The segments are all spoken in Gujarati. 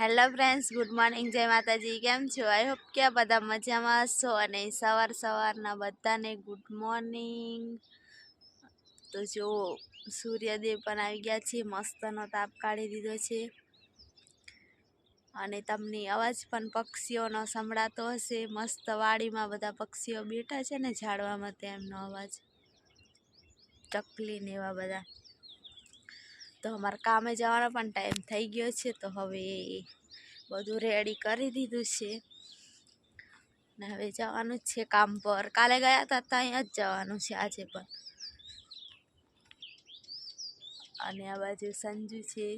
હેલો ફ્રેન્ડ્સ, ગુડ મોર્નિંગ, જય માતાજી, કેમ છો? આઈ હોપ કે બધા મજામાં હશો અને સવાર સવારના બધાને ગુડ મોર્નિંગ. તો જો, સૂર્યદેવ પણ આવી ગયા છે, મસ્તનો તાપ કાઢી દીધો છે. અને તમને અવાજ પણ પક્ષીઓનો સંભળાતો હશે. મસ્ત વાડીમાં બધા પક્ષીઓ બેઠા છે ને, ઝાડવામાં તેમનો અવાજ. ચકલી ને એવા બધા. તો અમારે કામે જવાનો પણ ટાઈમ થઈ ગયો છે તો હવે બધું રેડી કરી દીધું છે. ને હવે જવાનું જ છે કામ પર. કાલે ગયા હતા ત્યાં જ જવાનું છે આજે પણ. અને આ બાજુ સંજુ છે.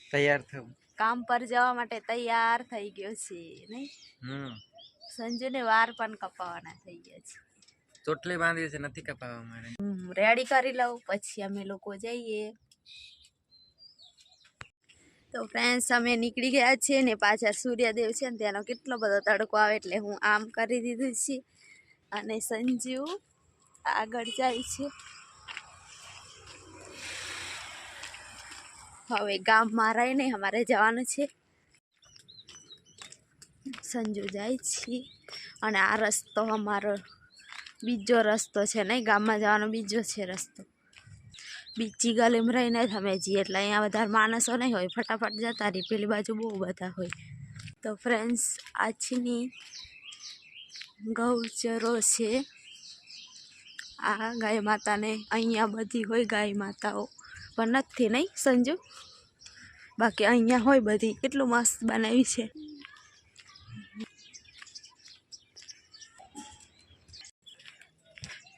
તૈયાર થયું. કામ પર જવા માટે તૈયાર થઈ ગયો છે નહીં? સંજુને વાર પણ કપાવાના થઈ ગયા છે. ચોટલી બાંધી છે નથી કપાવવા માટે રેડી કરી લઉં પછી અમે લોકો જઈએ. તો ફ્રેન્ડ્સ અમે નીકળી ગયા છીએ ને પાછા સૂર્યદેવ છે ને ત્યાંનો કેટલો બધો તડકો આવે એટલે હું આમ કરી દીધું છે. અને સંજુ આગળ જાય છે. હવે ગામમાં રહીને અમારે જવાનું છે. સંજુ જાય છે. અને આ રસ્તો અમારો બીજો રસ્તો છે નહીં, ગામમાં જવાનો બીજો છે રસ્તો. બીજી ગલીમાં રહીને જ અમે જઈએ એટલે અહીંયા વધારે માણસો નહીં હોય. ફટાફટ જતા રહી. પેલી બાજુ બહુ બધા હોય. તો ફ્રેન્ડ્સ આજની ગૌચરો છે. આ ગાય માતાને અહીંયા બધી હોય ગાય માતાઓ. પણ નથી, નહીં સંજુ? બાકી અહીંયા હોય બધી. કેટલું મસ્ત બનાવી છે.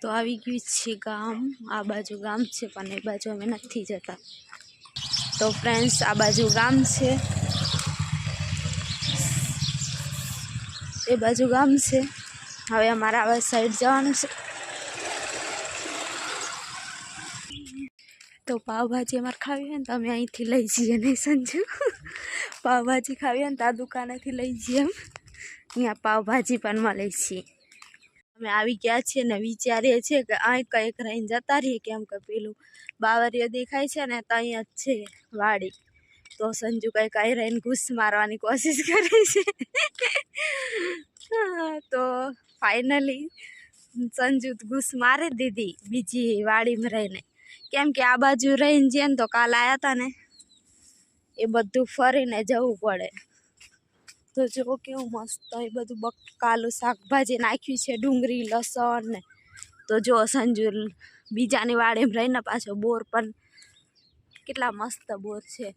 તો આવી ગયું છે ગામ. આ બાજુ ગામ છે, પણ એ બાજુ અમે નથી જતા. તો ફ્રેન્ડ્સ આ બાજુ ગામ છે. એ બાજુ ગામ છે. હવે અમારે આવા સાઈડ જવાનું છે. તો પાવભાજી અમારે ખાવી હોય ને તો અમે અહીંથી લઈ જઈએ, નહીં સંજુ? પાવભાજી ખાવી હોય ને તો આ દુકાનેથી લઈ જઈએ એમ. અહીંયા પાવભાજી પણ મળે છે. અમે આવી ગયા છીએ ને વિચારીએ છીએ કે અહીં કંઈક રહીને જતા રહીએ. કેમ કે પેલું બાવરીઓ દેખાય છે ને તો જ છે વાડી. તો સંજુ કંઈક અહીં રહીને ઘૂસ મારવાની કોશિશ કરે છે. તો ફાઇનલી સંજુ ઘૂસ મારી દીધી બીજી વાડીમાં રહીને. કેમ કે આ બાજુ રહીને જઈએ ને તો કાલ આવ્યા હતા ને, એ બધું ફરીને જવું પડે. તો જો કેવું મસ્ત એ બધું બકાલું શાકભાજી નાખ્યું છે, ડુંગળી, લસણ ને. તો જો સંજુ બીજાની વાડીમાં રહીને પાછો બોર પણ કેટલા મસ્ત બોર છે.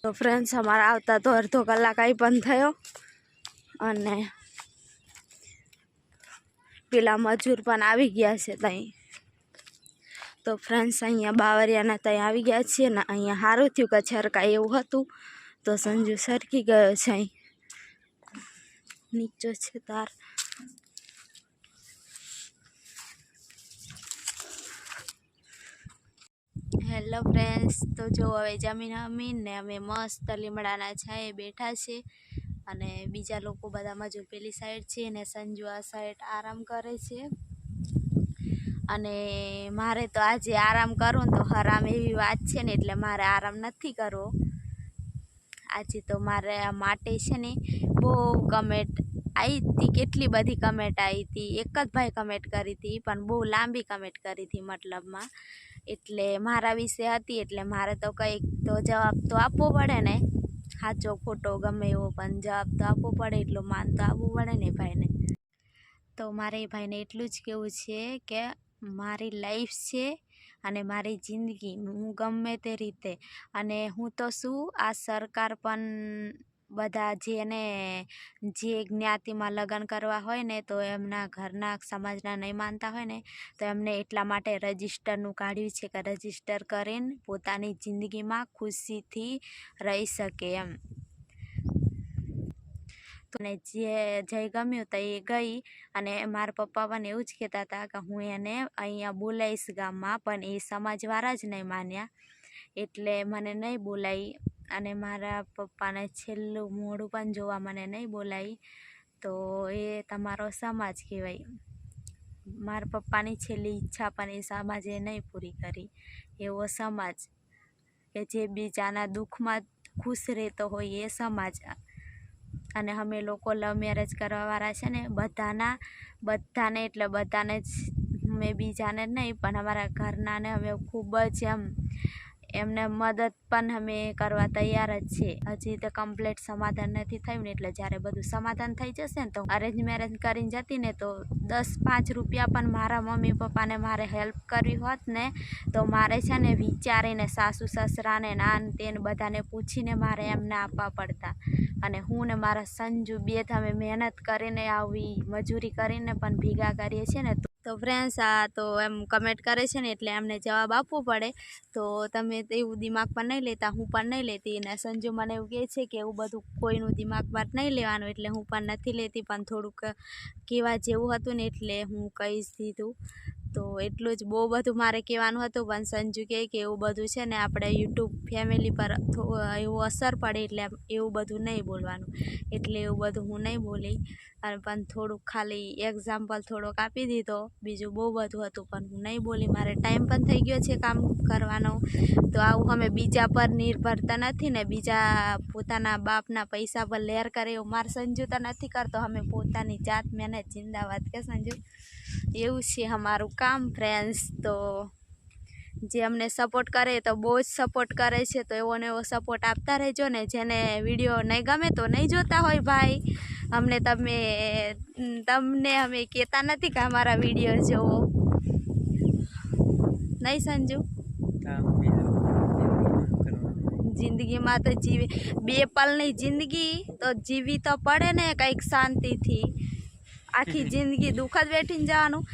તો ફ્રેન્ડ્સ અમારા આવતા તો અડધો કલાક અહીં પણ થયો. અને પેલા મજૂર પણ આવી ગયા છે ત્યાં તો ફ્રેન્ડ્સ અહીંયા બાવરિયાના ત્યાં આવી ગયા છીએ ને અહીંયા સારું થયું કે છરકા એવું હતું. તો સંજુ સરકી ગયો છે અહીં. નીચો છે તાર. હેલો ફ્રેન્ડ્સ તો જો હવે જમીન અમીન ને અમે મસ્ત લીમડાના છાંયે બેઠા છે અને બીજા લોકો બધા મજૂર પેલી સાઈડ છે ને સંજુ આ સાઈડ આરામ કરે છે. અને મારે તો આજે આરામ કરવો ને તો હરામ એવી વાત છે ને, એટલે મારે આરામ નથી કરવો. આજે તો મારે માટે છે ને બહુ કમેન્ટ આવી હતી કેટલી બધી કમેન્ટ આવી હતી એક જ ભાઈ કમેન્ટ કરી હતી પણ બહુ લાંબી કમેન્ટ કરી હતી મતલબમાં. એટલે મારા વિશે હતી, એટલે મારે તો કંઈક તો જવાબ તો આપવો પડે ને. સાચો ખોટો ગમે એવો, પણ જવાબ તો આપવો પડે, એટલો માન તો આપવું પડે ને ભાઈને. તો મારે એ ભાઈને એટલું જ કહેવું છે કે મારી લાઈફ છે અને મારી જિંદગી હું ગમે તે રીતે. અને હું તો શું, આ સરકાર પણ બધા જેને, જે જ્ઞાતિમાં લગ્ન કરવા હોય ને, તો એમના ઘરના સમાજના નહીં માનતા હોય ને, તો એમને એટલા માટે રજિસ્ટરનું કાઢ્યું છે કે રજિસ્ટર કરીને પોતાની જિંદગીમાં ખુશીથી રહી શકે એમ. તો ને જે જે ગમ્યું તો ગઈ અને મારા પપ્પા પણ એવું જ કહેતા હતા કે હું એને અહીંયા બોલાવીશ ગામમાં, પણ એ સમાજવાળા જ નહીં માન્યા. એટલે મને નહીં બોલાવી અને મારા પપ્પાને છેલ્લું મોઢું પણ જોવા મને નહીં બોલાવી તો એ તમારો સમાજ કહેવાય. મારા પપ્પાની છેલ્લી ઈચ્છા પણ એ સમાજે નહીં પૂરી કરી. એવો સમાજ કે જે બીજાના દુઃખમાં ખુશ રહેતો હોય એ સમાજ અને અમે લોકો લવ મેરેજ કરવાવાળા છે ને, બધાના, બધાને એટલે બધાને જ, મેં બીજાને જ નહીં, પણ અમારા ઘરનાને અમે ખૂબ જ એમ એમને મદદ પણ અમે કરવા તૈયાર જ છીએ. હજી તો કમ્પ્લીટ સમાધાન નથી થયું ને એટલે જ્યારે બધું સમાધાન થઈ જશે ને તો અરેન્જ મેરેજ કરીને જતી ને તો દસ પાંચ રૂપિયા પણ મારા મમ્મી પપ્પાને મારે હેલ્પ કરવી હોત ને તો મારે છે ને વિચારીને સાસુ, સસરાને નાન તેને બધાને પૂછીને મારે એમને આપવા પડતા. અને હું ને મારા સંજુ બે તમે મહેનત કરીને આવી મજૂરી કરીને પણ ભેગા કરીએ છીએ ને તો- ફ્રેન્ડ્સ આ તો એમ કમેન્ટ કરે છે ને એટલે એમને જવાબ આપવો પડે. તો તમે એવું દિમાગમાં નહીં લેતા, હું પણ નહીં લેતી અને સંજુ મને એવું કહે છે કે એવું બધું કોઈનું દિમાગમાં નહીં લેવાનું એટલે હું પણ નથી લેતી, પણ થોડુંક કહેવા જેવું હતું ને એટલે હું કહીશ દીધું. તો એટલું જ બહુ બધું મારે કહેવાનું હતું. પણ સંજુ કહે કે એવું બધું છે ને, આપણે યુટ્યુબ ફેમિલી પર એવું અસર પડે એટલે એવું બધું નહીં બોલવાનું. એટલે એવું બધું હું નહીં બોલી. અને પણ થોડુંક ખાલી એક્ઝામ્પલ થોડોક આપી દીધો. બીજું બહુ બધું હતું, પણ હું નહીં બોલી. મારે ટાઈમ પણ થઈ ગયો છે કામ કરવાનો. તો આવું અમે બીજા પર નિર્ભરતા નથી ને, બીજા પોતાના બાપના પૈસા પર લેર કરે એવું. મારે સંજુ તો નથી કરતો. અમે પોતાની જાત મહેનત જિંદાબાદ. કે સંજુ? એવું છે અમારું કામ ફ્રેન્ડ્સ તો જે અમને સપોર્ટ કરે તો બહુ જ સપોર્ટ કરે છે. તો એવો ને એવો સપોર્ટ આપતા રહેજો ને. જેને વીડિયો નહીં ગમે તો નહીં જોતા હોય ભાઈ. અમને તમે તમને અમે કહેતા નથી કે અમારા વીડિયો જોવો. નહીં સંજુ? જિંદગીમાં જિંદગીમાં તો જીવી બે પલની જિંદગી તો જીવી તો પડે ને કંઈક શાંતિથી. આખી જિંદગી દુઃખ જ વેઠીને જવાનું.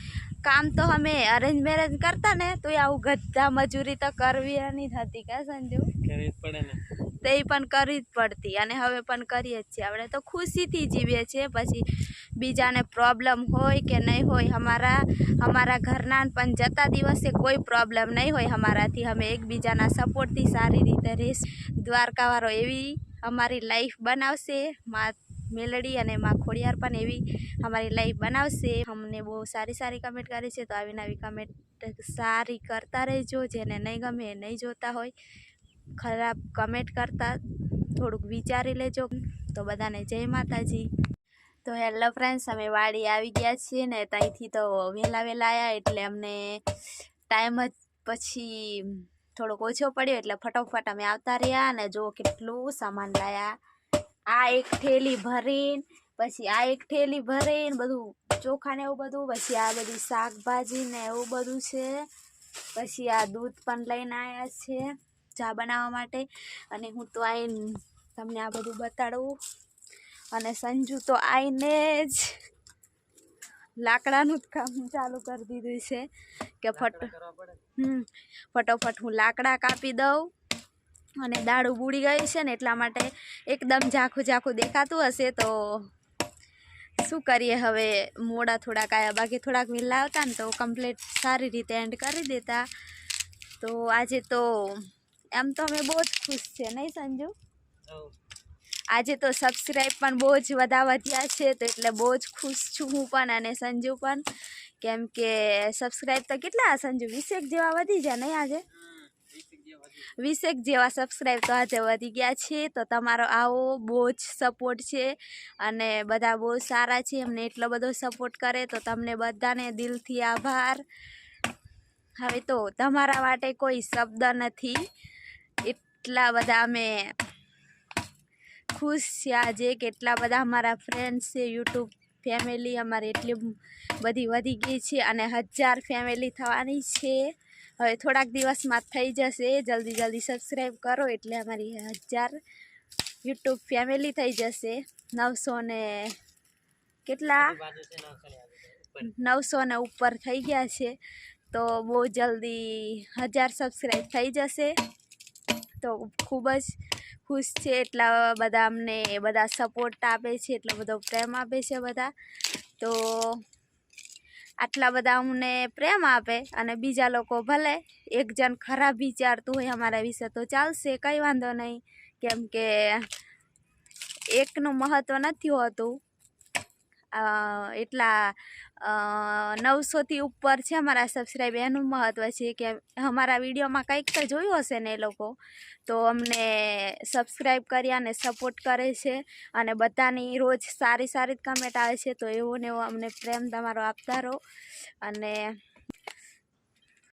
કામ તો અમે અરેન્જ મેરેજ કરતા ને તો આવું ગધા મજૂરી તો કરવી નહીં થતી કે સંજુ? કરવી પડે ને. તે પણ કરવી જ પડતી અને હવે પણ કરીએ જ છીએ. આપણે તો ખુશીથી જીવીએ છીએ પછી બીજાને પ્રોબ્લેમ હોય કે નહીં હોય અમારા અમારા ઘરના પણ જતા દિવસે કોઈ પ્રોબ્લેમ નહીં હોય અમારાથી. અમે એકબીજાના સપોર્ટથી સારી રીતે રહીશ દ્વારકાવાળો એવી અમારી લાઈફ બનાવશે. મા મેલડી અને માં ખોડિયાર પણ એવી અમારી લાઈફ બનાવશે. અમને બહુ સારી સારી કમેન્ટ કરી છે, તો આવી નવી કમેન્ટ સારી કરતા રહેજો. જેને નહીં ગમે એ નહીં જોતા હોય. ખરાબ કમેન્ટ કરતા થોડુંક વિચારી લેજો. તો બધાને જય માતાજી. તો હેલો ફ્રેન્ડ્સ અમે વાડી આવી ગયા છીએ ને ત્યાંથી તો વહેલા વહેલા આવ્યા એટલે અમને ટાઈમ જ પછી થોડોક ઓછો પડ્યો એટલે ફટોફટ અમે આવતા રહ્યા અને જો કેટલું સામાન લાયા. આ એક થેલી ભરીને પછી આ એક થેલી ભરીને બધું ચોખા ને એવું બધું પછી આ બધી શાકભાજી ને એવું બધું છે. પછી આ દૂધ પણ લઈને આવ્યા છે ચા બનાવવા માટે. અને હું તો આવીને તમને આ બધું બતાડું. અને સંજુ તો આવીને જ લાકડાનું જ કામ ચાલુ કરી દીધું છે કે ફટ હમ ફટોફટ હું લાકડા કાપી દઉં. અને દાળ ઉબુડી ગઈ છે ને એટલા માટે એકદમ ઝાખું ઝાખું દેખાતું હશે તો શું કરીએ હવે? મોડા થોડાક આવ્યા બાકી થોડાક વહેલા આવતા ને તો કમ્પ્લીટ સારી રીતે એન્ડ કરી દેતા. તો આજે તો એમ તો અમે બહુ જ ખુશ છે, નહીં સંજુ? આજે તો સબસ્ક્રાઈબ પણ બહુ જ વધા વધ્યા છે, તો એટલે બહુ જ ખુશ છું હું પણ અને સંજુ પણ. કેમ કે સબસ્ક્રાઈબ તો કેટલા સંજુ, વીસેક જેવા વધી જાય નહીં આજે? વીસેક જેવા. સબસ્ક્રાઈબ તો આજે વધી ગયા છે, તો તમારો આવો બહુ જ સપોર્ટ છે અને બધા બહુ સારા છે અમને એટલો બધો સપોર્ટ કરે તો તમને બધાને દિલથી આભાર હવે તો તમારા માટે કોઈ શબ્દ નથી એટલા બધા અમે ખુશ છે આજે કેટલા બધા અમારા ફ્રેન્ડ્સ છે યુટ્યુબ ફેમિલી અમારી એટલી બધી વધી ગઈ છે અને હજાર ફેમિલી થવાની છે હવે થોડાક દિવસમાં થઈ જશે. જલ્દી જલ્દી સબસ્ક્રાઈબ કરો એટલે અમારી હજાર યુટ્યુબ ફેમિલી થઈ જશે. નવસો ને કેટલા. નવસો ને ઉપર. થઈ ગયા છે. તો બહુ જલ્દી હજાર સબસ્ક્રાઈબ થઈ જશે. તો ખૂબ જ ખુશ છે એટલા બધા અમને બધા સપોર્ટ આપે છે એટલો બધો પ્રેમ આપે છે બધા. તો આટલા બધા અમને પ્રેમ આપે અને બીજા લોકો ભલે એક જણ ખરાબ વિચારતું હોય અમારા વિશે તો ચાલશે, કંઈ વાંધો નહીં. કેમ કે એકનું મહત્ત્વ નથી હોતું. એટલા નવસોથી ઉપર છે અમારા સબસ્ક્રાઈબ એનું મહત્ત્વ છે કે અમારા વિડીયોમાં કંઈક તો જોયું હશે ને એ લોકો. તો અમને સબસ્ક્રાઈબ કરી અને સપોર્ટ કરે છે અને બધાની રોજ સારી સારી જ કમેન્ટ આવે છે. તો એવો ને એવો અમને પ્રેમ તમારો આપતા રહો અને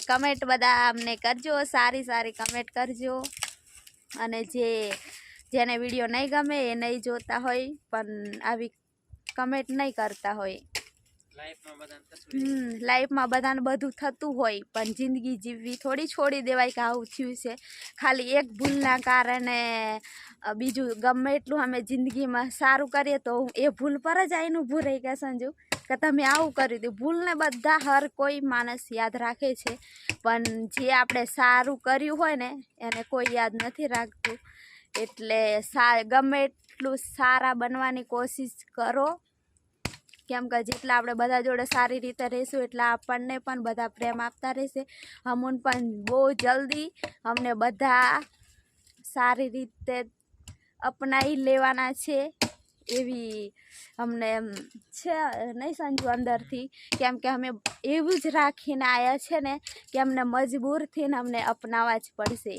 કમેન્ટ બધા અમને કરજો, સારી સારી કમેન્ટ કરજો. અને જે, જેને વીડિયો નહીં ગમે એ નહીં જોતા હોય, પણ આવી કમેન્ટ નહીં કરતા હોય. લાઈફમાં બધાને બધું થતું હોય પણ જિંદગી જીવવી થોડી છોડી દેવાય કે આવું થયું છે. ખાલી એક ભૂલના કારણે બીજું ગમે એટલું અમે જિંદગીમાં સારું કરીએ તો એ ભૂલ પર જ આવીને ઊભું રહી કે સંજુ કે તમે આવું કર્યું હતું. ભૂલને બધા હર કોઈ માણસ યાદ રાખે છે પણ જે આપણે સારું કર્યું હોય ને એને કોઈ યાદ નથી રાખતું. એટલે સા ગમે એટલું સારા બનવાની કોશિશ કરો કેમ કે જેટલા આપણે બધા જોડે સારી રીતે રહીશું એટલા આપણને પણ બધા પ્રેમ આપતા રહેશે. અમુન પણ બહુ જલ્દી અમને બધા સારી રીતે અપનાવી લેવાના છે એવી અમને છે નહીં સંજુ અંદરથી? કેમ કે અમે એવું જ રાખીને આવ્યા છે ને કે અમને મજબૂરથી અમને અપનાવવા જ પડશે.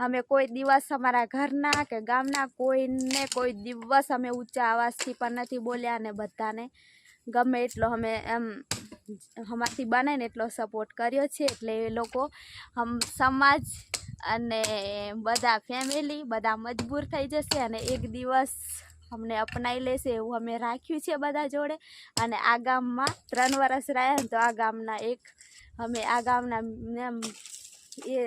અમે કોઈ દિવસ અમારા ઘરના કે ગામના કોઈને કોઈ દિવસ અમે ઊંચા અવાજથી પણ નથી બોલ્યા અને બધાને ગમે એટલો અમે એમ અમારથી બને ને એટલો સપોર્ટ કર્યો છે. એટલે એ લોકો હમ સમાજ અને બધા ફેમિલી બધા મજબૂર થઈ જશે અને એક દિવસ અમને અપનાવી લેશે એવું અમે રાખ્યું છે બધા જોડે. અને આ ગામમાં ત્રણ વર્ષ રહ્યા ને તો આ ગામના એક અમે આ ગામના એ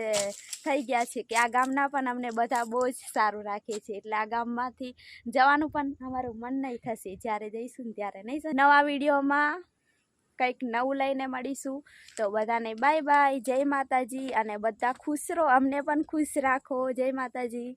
થઈ ગયા છે કે આ ગામના પણ અમને બધા બહુ જ સારું રાખે છે. એટલે આ ગામમાંથી જવાનું પણ અમારું મન નહીં થશે. જ્યારે જઈશું ત્યારે નહીં નવા વિડીયોમાં કંઈક નવું લઈને મળીશું. તો બધાને બાય બાય. જય માતાજી. અને બધા ખુશ રહો. અમને પણ ખુશ રાખો. જય માતાજી.